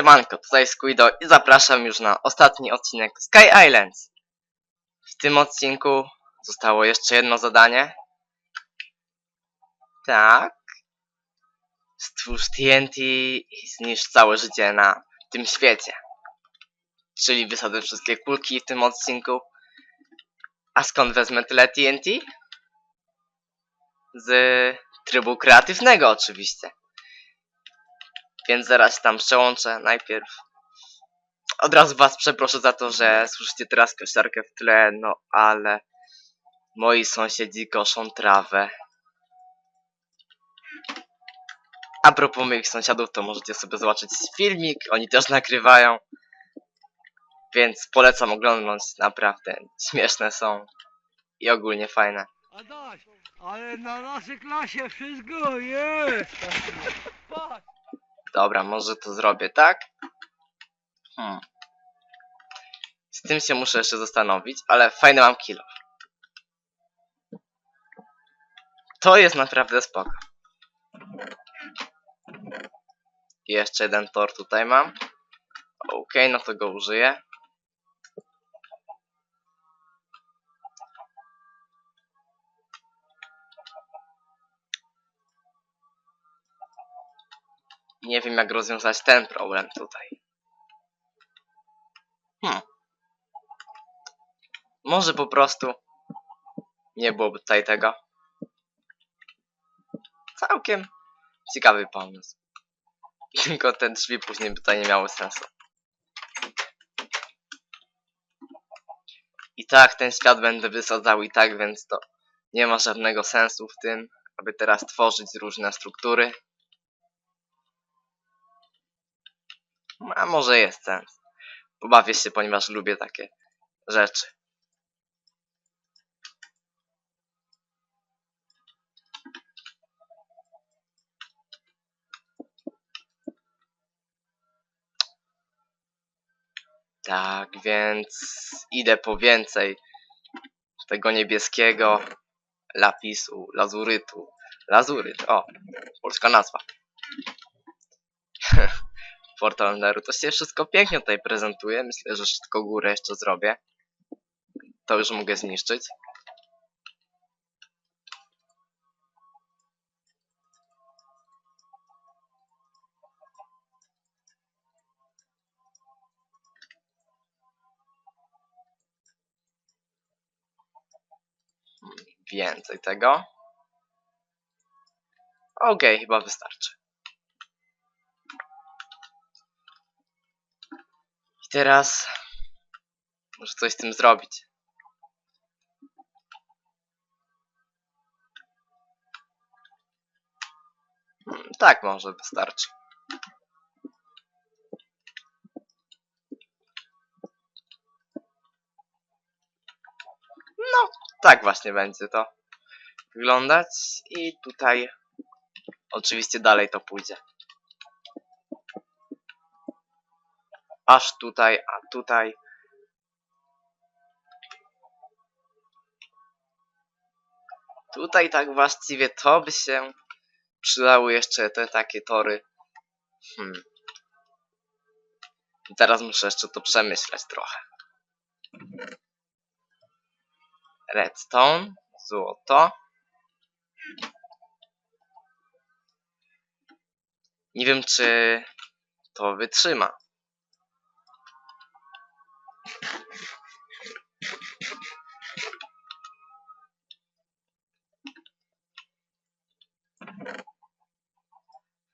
Siemanko, tutaj Squido i zapraszam już na ostatni odcinek Sky Islands. W tym odcinku zostało jeszcze jedno zadanie. Tak. Stwórz TNT i zniszcz całe życie na tym świecie. Czyli wysadzę wszystkie kulki w tym odcinku. A skąd wezmę tyle TNT? Z trybu kreatywnego oczywiście. Więc zaraz się tam przełączę. Najpierw od razu was przeproszę za to, że słyszycie teraz kosiarkę w tle, no ale moi sąsiedzi koszą trawę. A propos moich sąsiadów, to możecie sobie zobaczyć filmik, oni też nagrywają. Więc polecam oglądać, naprawdę śmieszne są i ogólnie fajne. Adaś, ale na naszej klasie wszystko jest. Patrz. Dobra, może to zrobię, tak? Hmm. Z tym się muszę jeszcze zastanowić, ale fajny mam kilo. To jest naprawdę spoko. Jeszcze jeden tor tutaj mam. Okej, no to go użyję. Nie wiem jak rozwiązać ten problem tutaj. Hmm. Może po prostu nie byłoby tutaj tego. Całkiem ciekawy pomysł. Tylko te drzwi później by tutaj nie miały sensu. I tak ten świat będę wysadzał i tak, więc to nie ma żadnego sensu w tym, aby teraz tworzyć różne struktury. A może jest sens. Pobawię się, ponieważ lubię takie rzeczy. Tak, więc idę po więcej tego niebieskiego lapisu, lazurytu. Lazuryt, o, polska nazwa. Portal Neru. To się wszystko pięknie tutaj prezentuje. Myślę, że wszystko górę jeszcze zrobię. To już mogę zniszczyć. Więcej tego. Okej, chyba wystarczy. Teraz muszę coś z tym zrobić. Hmm, Tak może wystarczy. No, tak właśnie będzie to wyglądać i tutaj oczywiście dalej to pójdzie. Aż tutaj, a tutaj. Tutaj tak właściwie to by się przydały jeszcze te takie tory. Hmm. Teraz muszę jeszcze to przemyśleć trochę. Redstone, złoto. Nie wiem, czy to wytrzyma.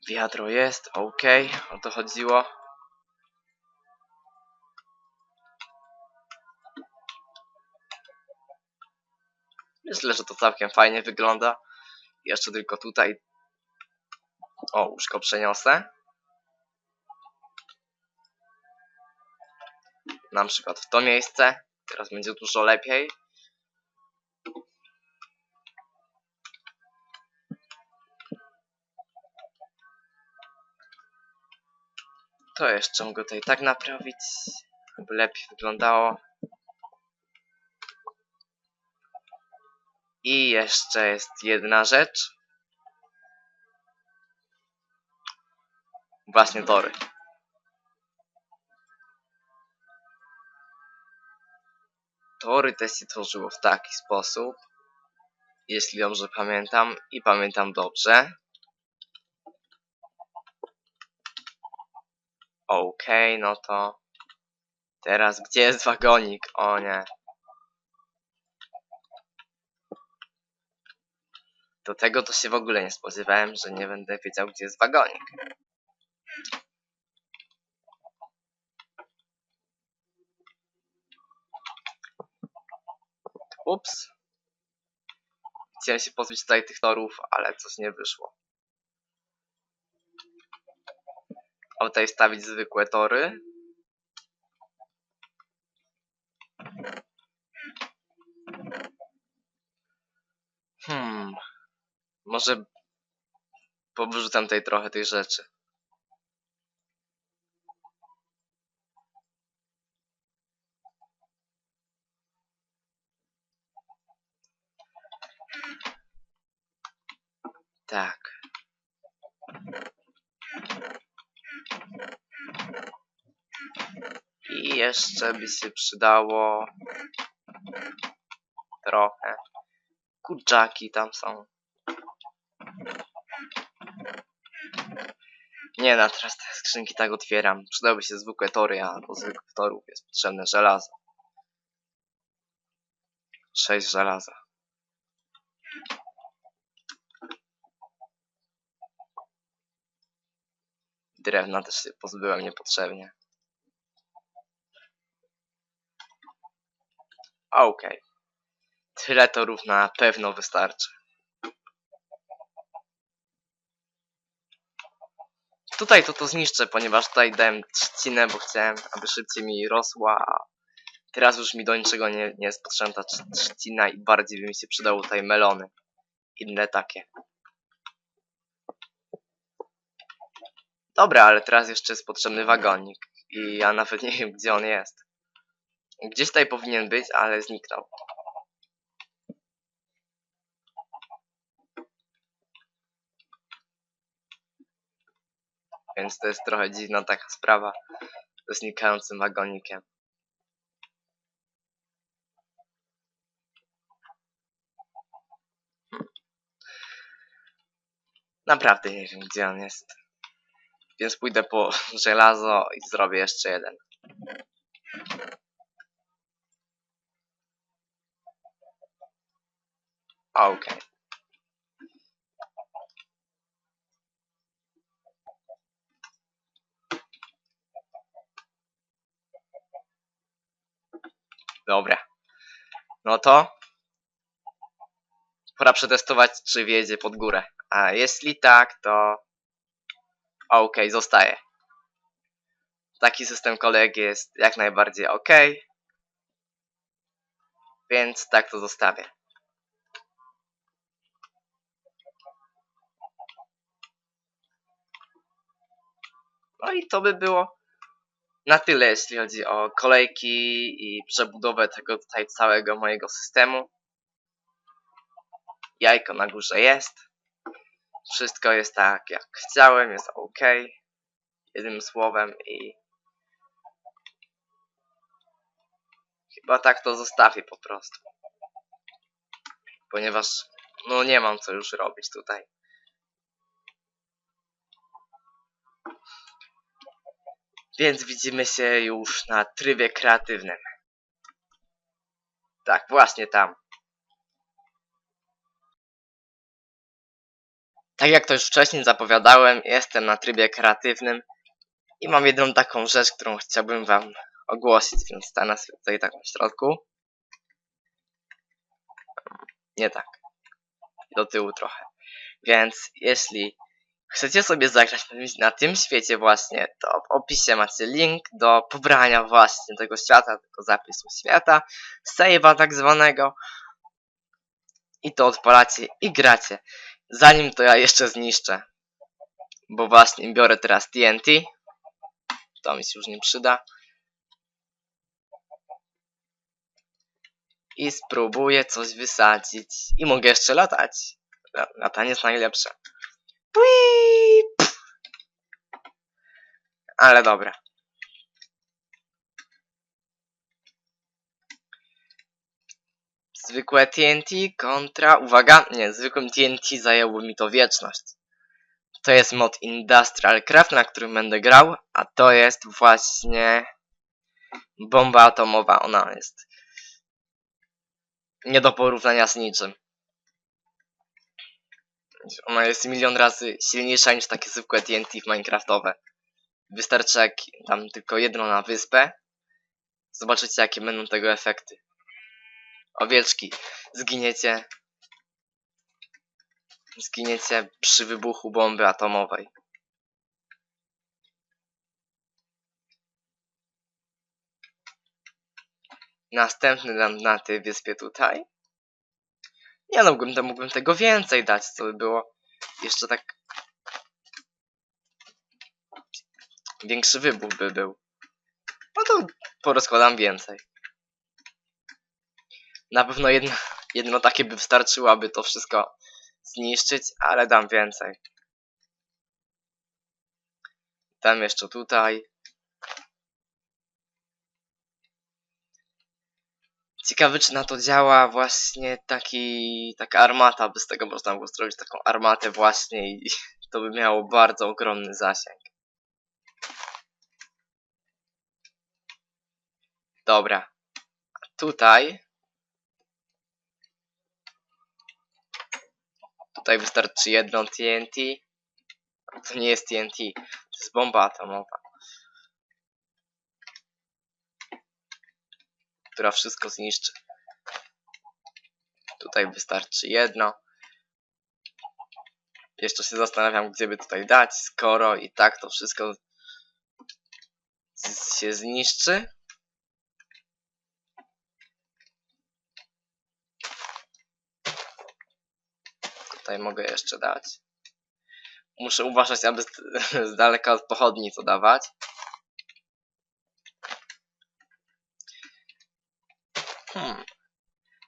Wiadro jest, ok, o to chodziło. Myślę, że to całkiem fajnie wygląda. Jeszcze tylko tutaj. O, łóżko przeniosę. Na przykład w to miejsce. Teraz będzie dużo lepiej. To jeszcze mogę tutaj tak naprawić, żeby lepiej wyglądało. I jeszcze jest jedna rzecz. Właśnie tory. Tory też się tworzyło w taki sposób, jeśli dobrze pamiętam i pamiętam dobrze. Okej, no to teraz gdzie jest wagonik? O nie. Do tego to się w ogóle nie spodziewałem, że nie będę wiedział gdzie jest wagonik. Ups. Chciałem się pozbyć tutaj tych torów, ale coś nie wyszło. A tutaj wstawić zwykłe tory. Hmm. Może powyrzucam tutaj trochę tych rzeczy. Tak. I jeszcze by się przydało trochę. Kurczaki tam są. Nie, na teraz te skrzynki tak otwieram. Przydałyby się zwykłe tory, a do zwykłych torów jest potrzebne żelazo. Sześć żelaza. Drewna też się pozbyłem niepotrzebnie. Okej. Tyle torów na pewno wystarczy. Tutaj to to zniszczę, ponieważ tutaj dałem trzcinę, bo chciałem, aby szybciej mi rosła, teraz już mi do niczego nie, nie jest potrzebna trzcina i bardziej by mi się przydało tutaj melony. Inne takie. Dobra, ale teraz jeszcze jest potrzebny wagonik i ja nawet nie wiem gdzie on jest. Gdzieś tutaj powinien być, ale zniknął. Więc to jest trochę dziwna taka sprawa ze znikającym wagonikiem. Naprawdę nie wiem gdzie on jest. Więc pójdę po żelazo i zrobię jeszcze jeden. Okej. Dobra. No to pora przetestować, czy wjedzie pod górę. A jeśli tak, to okej, zostaje. Taki system kolegi jest jak najbardziej ok. Więc tak to zostawię. No i to by było na tyle, jeśli chodzi o kolejki i przebudowę tego tutaj całego mojego systemu. Jajko na górze jest. Wszystko jest tak jak chciałem, jest ok. Jednym słowem i chyba tak to zostawię po prostu. Ponieważ no nie mam co już robić tutaj. Więc widzimy się już na trybie kreatywnym. Tak, właśnie tam. Tak jak to już wcześniej zapowiadałem, jestem na trybie kreatywnym i mam jedną taką rzecz, którą chciałbym wam ogłosić, więc stanę sobie tutaj tak na środku. Nie tak. Do tyłu trochę. Więc jeśli chcecie sobie zagrać na, tym świecie właśnie, to w opisie macie link do pobrania właśnie tego świata, tego zapisu świata, save'a tak zwanego. I to odpalacie i gracie. Zanim to ja jeszcze zniszczę. Bo właśnie biorę teraz TNT. To mi się już nie przyda. I spróbuję coś wysadzić. I mogę jeszcze latać. La- Latanie jest najlepsze. Pui! Pff. Ale dobra. Zwykłe TNT kontra... Uwaga, nie, zwykłym TNT zajęło mi to wieczność. To jest mod Industrial Craft, na którym będę grał, a to jest właśnie bomba atomowa. Ona jest nie do porównania z niczym. Ona jest milion razy silniejsza niż takie zwykłe TNT w Minecraftowe. Wystarczy jak tam tylko jedno na wyspę. Zobaczycie jakie będą tego efekty. Owieczki, zginiecie. Zginiecie przy wybuchu bomby atomowej. Następny dam na tej wyspie tutaj. Nie no, mógłbym, mógłbym tego więcej dać, co by było jeszcze tak... Większy wybuch by był. No to porozkładam więcej. Na pewno jedno, jedno takie by wystarczyło, aby to wszystko zniszczyć, ale dam więcej. Dam jeszcze tutaj. Ciekawy, czy na to działa właśnie taki, taka armata, by z tego można było zrobić taką armatę właśnie i to by miało bardzo ogromny zasięg. Dobra. Tutaj. Tutaj wystarczy jedno TNT. To nie jest TNT, to jest bomba atomowa. Która wszystko zniszczy. Tutaj wystarczy jedno. Jeszcze się zastanawiam, gdzie by tutaj dać, skoro i tak to wszystko się zniszczy. Tutaj mogę jeszcze dać. Muszę uważać, aby z daleka od pochodni to dawać.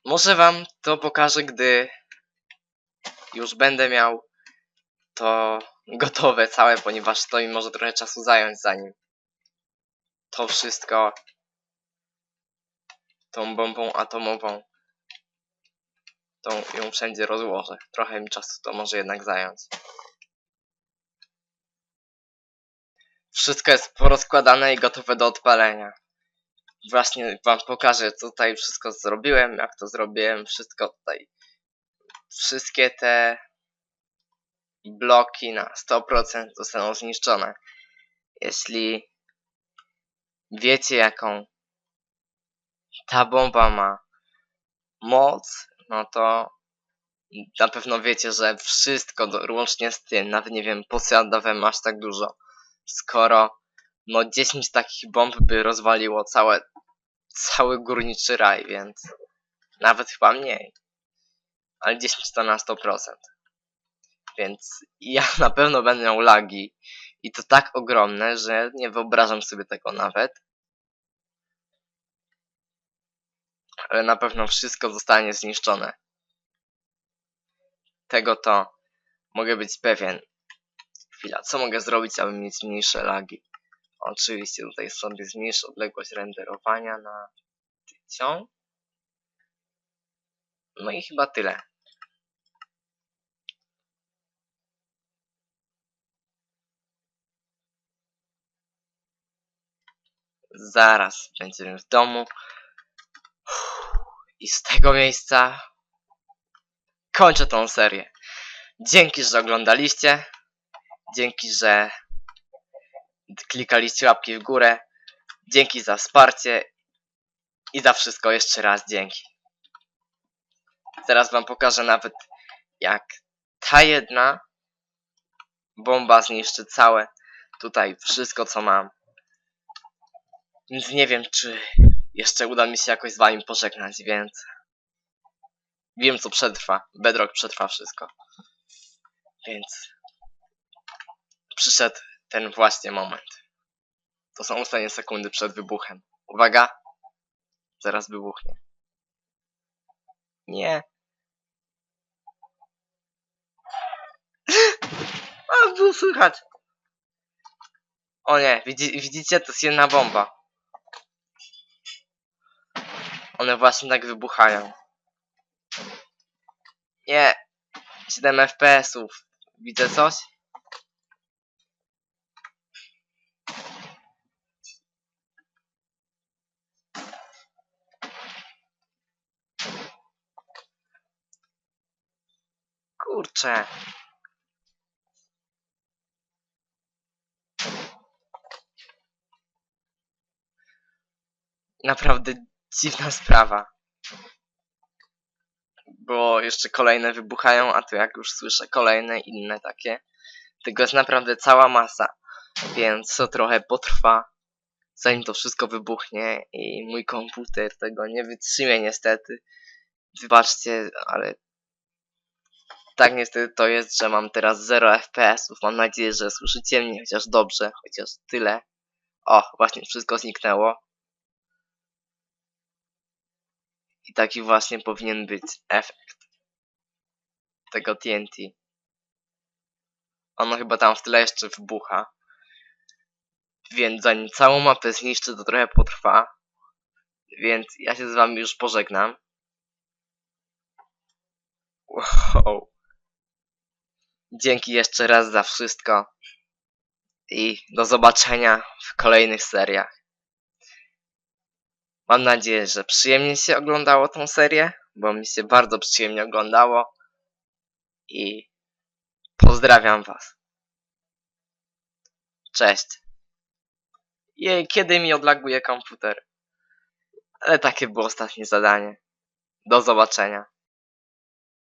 Może wam to pokażę, gdy już będę miał to gotowe całe, ponieważ to mi może trochę czasu zająć, zanim to wszystko tą bombą atomową tą ją wszędzie rozłożę. Trochę mi czasu to może jednak zająć. Wszystko jest porozkładane i gotowe do odpalenia. Właśnie wam pokażę, tutaj wszystko zrobiłem, jak to zrobiłem, wszystko tutaj. Wszystkie te bloki na 100% zostaną zniszczone. Jeśli wiecie, jaką ta bomba ma moc, no to na pewno wiecie, że wszystko, łącznie z tym, nawet nie wiem, po co aż tak dużo, skoro no 10 takich bomb by rozwaliło całe, cały górniczy raj, więc nawet chyba mniej. Ale 10 to na 100%. Więc ja na pewno będę miał lagi i to tak ogromne, że nie wyobrażam sobie tego nawet. ale na pewno wszystko zostanie zniszczone. Tego to mogę być pewien. Chwila, co mogę zrobić, aby mieć mniejsze lagi? Oczywiście tutaj sobie zmniejszę odległość renderowania na tycią. No i chyba tyle. Zaraz będziemy w domu. I z tego miejsca kończę tą serię. Dzięki, że oglądaliście. Dzięki, że klikaliście łapki w górę. Dzięki za wsparcie. I za wszystko jeszcze raz dzięki. Teraz wam pokażę nawet jak ta jedna bomba zniszczy całe tutaj wszystko co mam. Więc nie wiem czy jeszcze uda mi się jakoś z wami pożegnać, więc wiem co przetrwa. Bedrock przetrwa wszystko. Więc przyszedł ten właśnie moment. To są ostatnie sekundy przed wybuchem. Uwaga! Zaraz wybuchnie. Nie. A, było słychać. O nie, widzi, widzicie? To jest jedna bomba. One właśnie tak wybuchają. Nie. 7 FPS-ów. Widzę coś? Kurczę. Naprawdę dziwna sprawa. Bo jeszcze kolejne wybuchają, a tu jak już słyszę kolejne inne takie. Tego jest naprawdę cała masa. Więc to trochę potrwa, zanim to wszystko wybuchnie i mój komputer tego nie wytrzymie niestety. Wybaczcie, ale tak niestety to jest, że mam teraz 0 FPS-ów. Mam nadzieję, że słyszycie mnie chociaż dobrze, chociaż tyle. O, właśnie wszystko zniknęło. I taki właśnie powinien być efekt tego TNT. Ono chyba tam w tyle jeszcze wybucha. Więc zanim całą mapę zniszczy, to trochę potrwa. Więc ja się z wami już pożegnam. Wow. Dzięki jeszcze raz za wszystko. I do zobaczenia w kolejnych seriach. Mam nadzieję, że przyjemnie się oglądało tą serię, bo mi się bardzo przyjemnie oglądało. I pozdrawiam Was. Cześć. Jej, kiedy mi odlaguje komputer? Ale takie było ostatnie zadanie. Do zobaczenia.